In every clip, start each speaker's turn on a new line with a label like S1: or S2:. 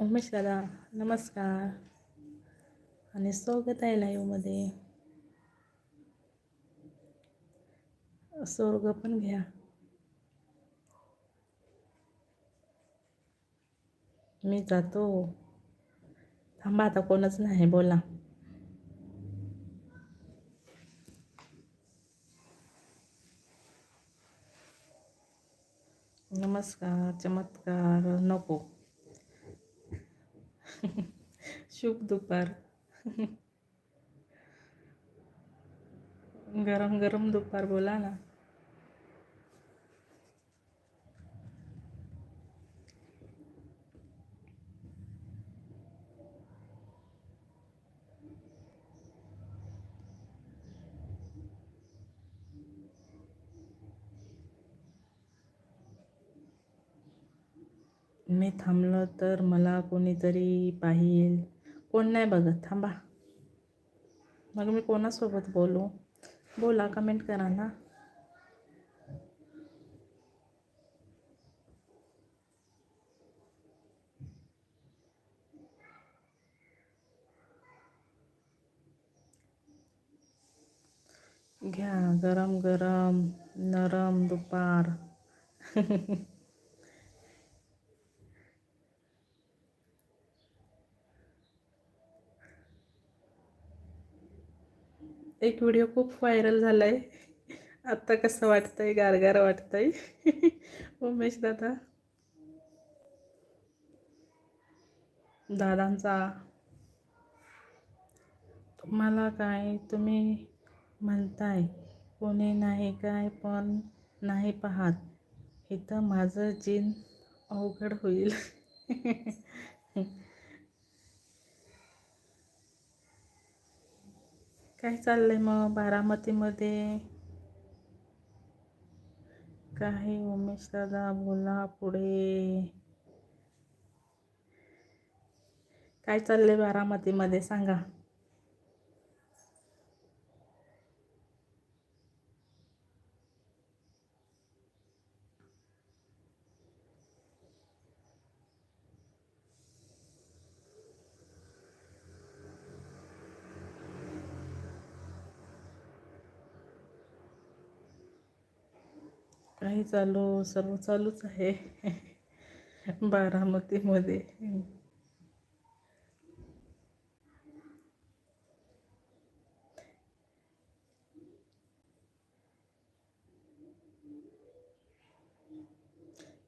S1: उमेश दादा नमस्कार. आणि स्वागत आहे लाईव्हमध्ये स्वर्ग पण घ्या. मी जातो. थांबा आता कोणच नाही बोला. नमस्कार चमत्कार नको. शुभ दुपार. गरम गरम दुपार बोला ना. मी थांबलं तर मला कोणीतरी पाहिल. कोण नाही बघत. थांबा. मग मी कोणासोबत बोलू? बोला कमेंट करा ना. घ्या गरम गरम नरम दुपार. एक व्हिडिओ खूप व्हायरल झाला आहे आत्ता कसं वाटतंय? गारगार वाटतंय. उमेश दादा. दादांचा. तुम्हाला काय तुम्ही म्हणताय? कोणी नाही काय पण नाही पाहत. इथं माझं जीन अवघड होईल. काय चाललंय मग बारामतीमध्ये? काही उमेश दादा बोला पुढे. काय चाललंय बारामतीमध्ये सांगा. काही चालू सर्व चालूच आहे. बारामतीमध्ये.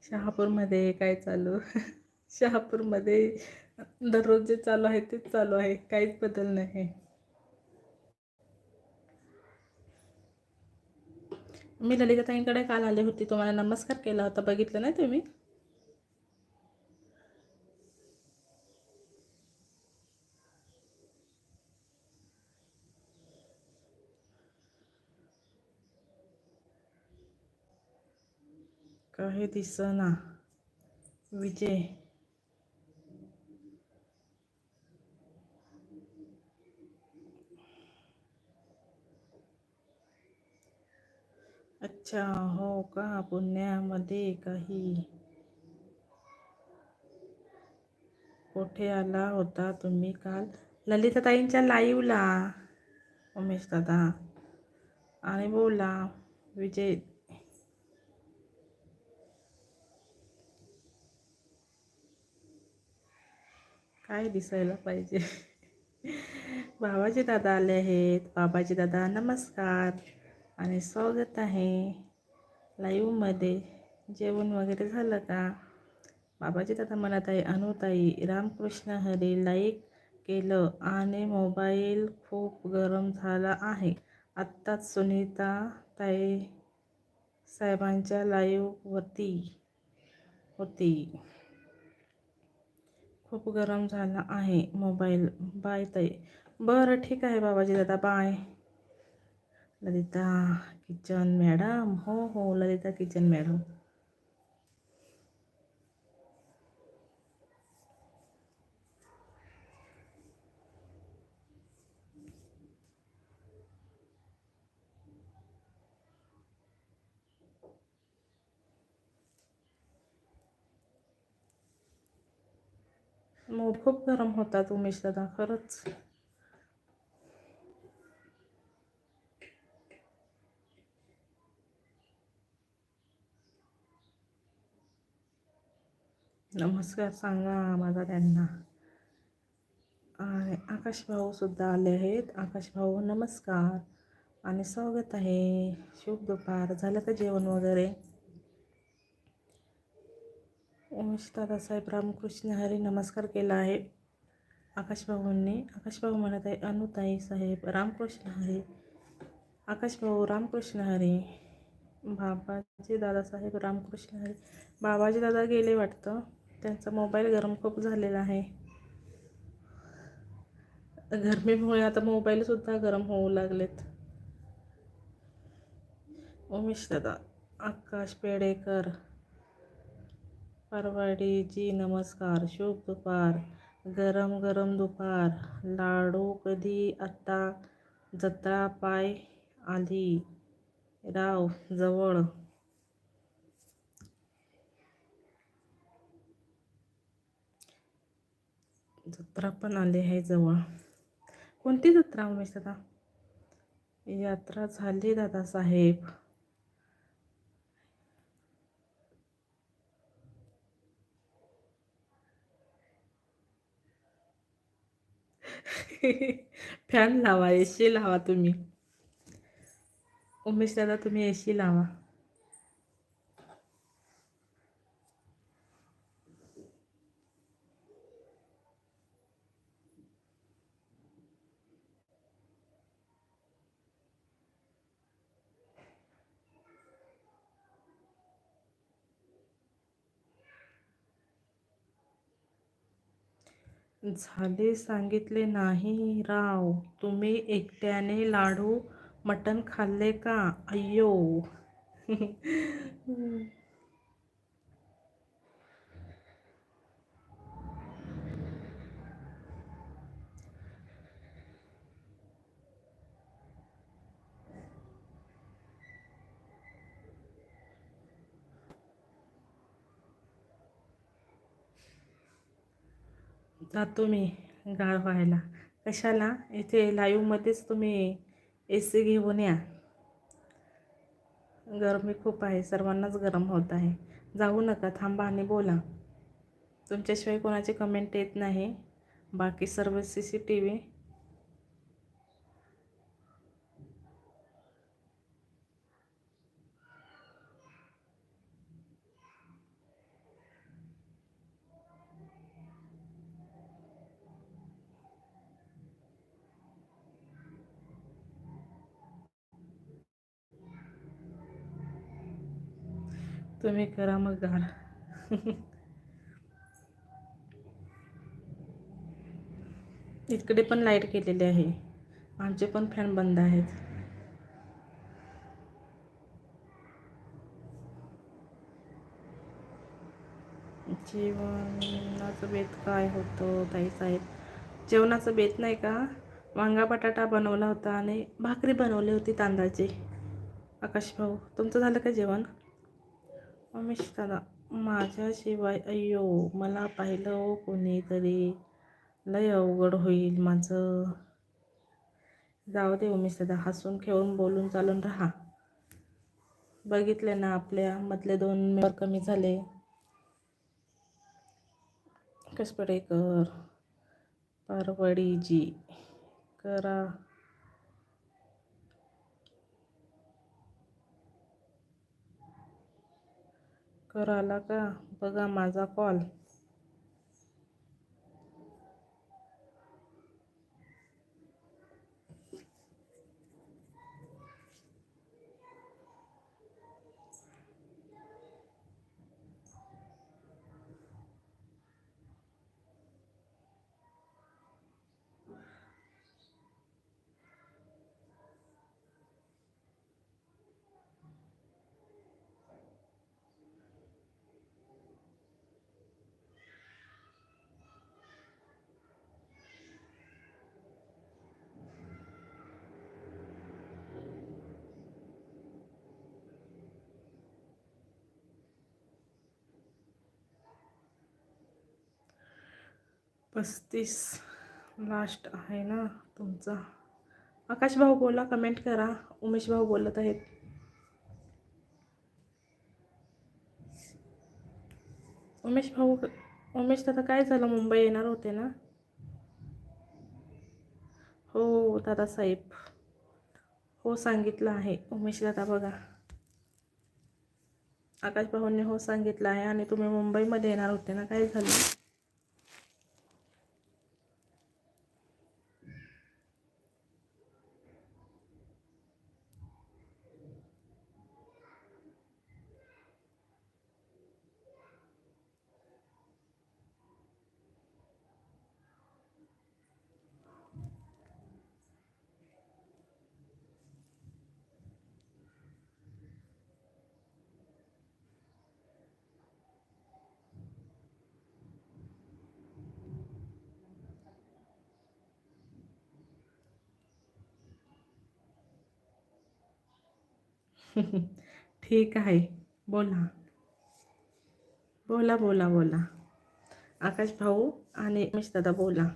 S1: शहापूरमध्ये काय चालू? शहापूरमध्ये दररोज जे चालू आहे तेच चालू आहे. काहीच बदल नाही. मी ललिताताईंकडे काल आले होते. तुम्हाला नमस्कार केला होता. बघितलं नाही तुम्ही? काही दिसना. विजय. अच्छा हो का पुण्यामध्ये काही। कुठे आला होता तुम्ही काल? ललिताताईंच्या लाईव्हला उमेश दादा. आणि बोला, विजय. काय दिसायला पाहिजे? बाबाजी दादा आले आहेत. बाबाजी दादा, नमस्कार. आणि स्वागत आहे लाईव्हमध्ये जेवण वगैरे झालं का? बाबाजी दादा म्हणत आहे अनुताई रामकृष्ण हरी लाईक केलं आणि मोबाईल खूप गरम झाला आहे. आत्ताच सुनीता ताई साहेबांच्या लाईव्हवरती होती. खूप गरम झाला आहे मोबाईल बाय ताई. बरं ठीक आहे बाबाजी दादा. Bye Lalita kitchen madam. हो हो ललिता किचन मॅडम. मग खूप गरम होतात उमेश दादा खरंच. नमस्कार सांगा माझा त्यांना. आणि आकाश सुद्धा आले आहेत. आकाश भाऊ नमस्कार. आणि स्वागत आहे. शुभ दुपार. झालं का जेवण वगैरे? उमेश दादासाहेब रामकृष्ण हरी नमस्कार केला आहे. आकाश भाऊंनी. आकाश भाऊ म्हणत आहे अनुताई साहेब रामकृष्ण हरी. आकाश भाऊ रामकृष्ण हरी. बाबाजी दादासाहेब रामकृष्ण हरी. बाबाजी दादा गेले वाटतं? त्यांचा मोबाईल गरम खूप झालेला आहे. गरमीमुळे आता मोबाईलसुद्धा गरम होऊ लागलेत. उमेश दादा आकाश पेडेकर परवाडीजी नमस्कार शुभ दुपार गरम गरम दुपार लाडू कधी आत्ता जत्रा पाय आली? राव जवळ. जत्रा पण आली आहे जवळ. कोणती जत्रा उमेश दादा? यात्रा झाली दादासाहेब फॅन लावा ए सी लावा तुम्ही. उमेश दादा तुम्ही ए सी लावा. झाले सांगितले नाही राव. तुम्ही एकट्याने लाडू मटण खाल्ले का? अय्यो. जातो मी गाळ व्हायला. कशाला? इथे लाईव्हमध्येच तुम्ही ए सी घेऊन या. गरमी खूप आहे. सर्वांनाच गरम होत आहे. जाऊ नका. थांबा आणि बोला. तुमच्याशिवाय कोणाचे कमेंट येत नाही. बाकी सर्व सी सी टी व्ही तुम्ही करा मग घाण. इकडे पण लाइट केलेली आहे. आमचे पण फॅन बंद आहेत. जेवणाचं बेत काय होतं ताई साहेब? जेवणाचं बेत नाही का? वांगा बटाटा बनवला होता आणि भाकरी बनवली होती तांदळाची. आकाश भाऊ तुमचं झालं का जेवण? उमेश दादा माझ्याशिवाय अय्यो मला पाहिलं हो कोणीतरी. लय अवघड होईल माझं. जाऊ दे उमेश दादा हसून खेळून बोलून चालून राहा. बघितले ना आपल्या मधले दोन मेंबर कमी झाले. कसपडेकर परवडीजी करा कराला का? बघा माझा कॉल पस्तीस लास्ट आहे ना तुमचा. आकाश भाऊ बोला कमेंट करा. उमेश भाऊ बोलत आहेत. उमेश भाऊ उमेश दादा काय झालं? मुंबई येणार होते ना? हो दादासाहेब. हो सांगितलं आहे. उमेश दादा बघा. आकाश भाऊंनी हो सांगितलं आहे आणि तुम्ही मुंबईमध्ये येणार होते ना? काय झालं? ठीक आहे. बोला. बोला बोला बोला. आकाश भाऊ आणि दादा बोला.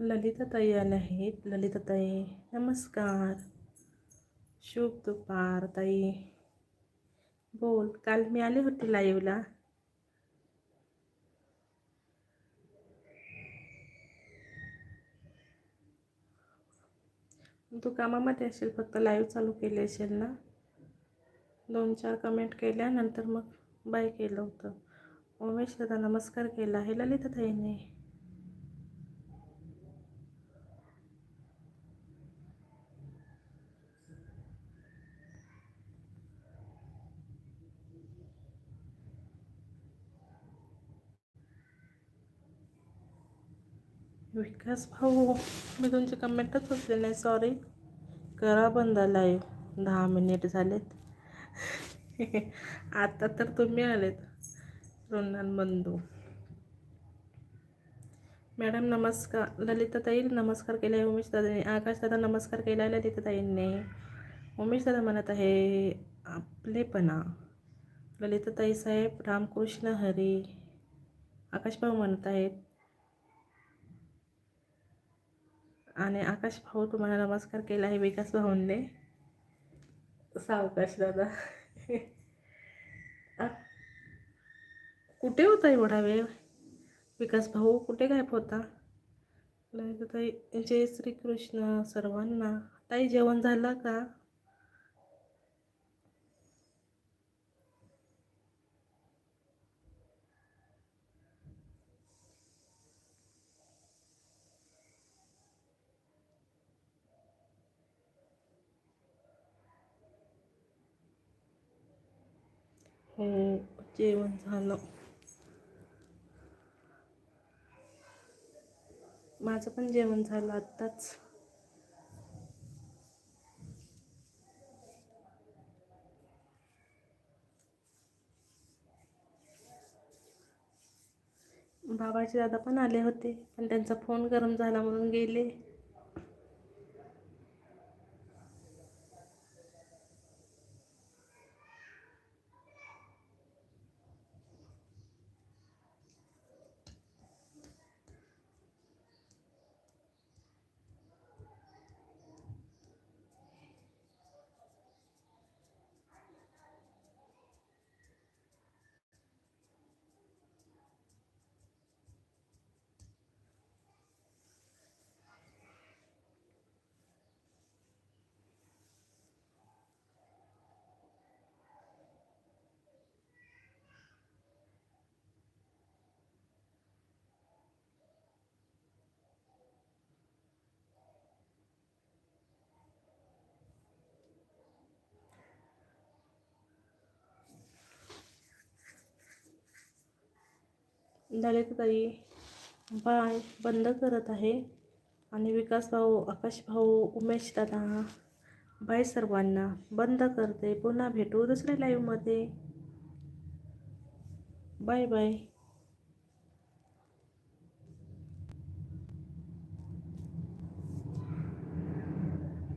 S1: ललिताताई आल्या आहेत. ललिताताई नमस्कार. शुभ दुपार ताई. बोल काल मी आले होते लाईव्हला तू कामामध्ये असेल फक्त लाईव्ह चालू केली असेल ना? दोन चार कमेंट केल्या नंतर मग बाय केलं होतं. उमेश दादा नमस्कार केला. आहे ललिताताईने. विकास भाऊ मी तुमचे कमेंटच वाचले नाही सॉरी करा बंद लाईव्ह दहा मिनिट झालेत. आता तर तुम्ही आलेत. रोनन बंधू. मॅडम नमस्कार. ललिताताई नमस्कार केला आहे. उमेश दादाने आकाश दादा नमस्कार केला आहे ललिताताईंनी. उमेश दादा म्हणत आहे आपलेपणा. ललिताताई साहेब रामकृष्ण हरी. आकाशभाऊ म्हणत आहेत आणि आकाश भाऊ तुम्हाला नमस्कार केला आहे विकास भाऊंने. सावकाश दादा. कुठे होता एवढा वेळ? विकास भाऊ कुठे गायब होता? ताई जय श्रीकृष्ण सर्वांना. ताई जेवण झालं का? हो जेवण झालं माझं पण जेवण झालं आत्ताच बाबाचे दादा पण आले होते पण त्यांचा फोन गरम झाला म्हणून गेले ललिताताई बाय बंद करत आहे. आणि विकास भाऊ आकाश भाऊ उमेश दादा बाय सर्वांना बंद करते. पुन्हा भेटू दुसऱ्या लाईव्हमध्ये बाय बाय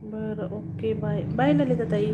S1: बरं ओके बाय बाय ललिताताई.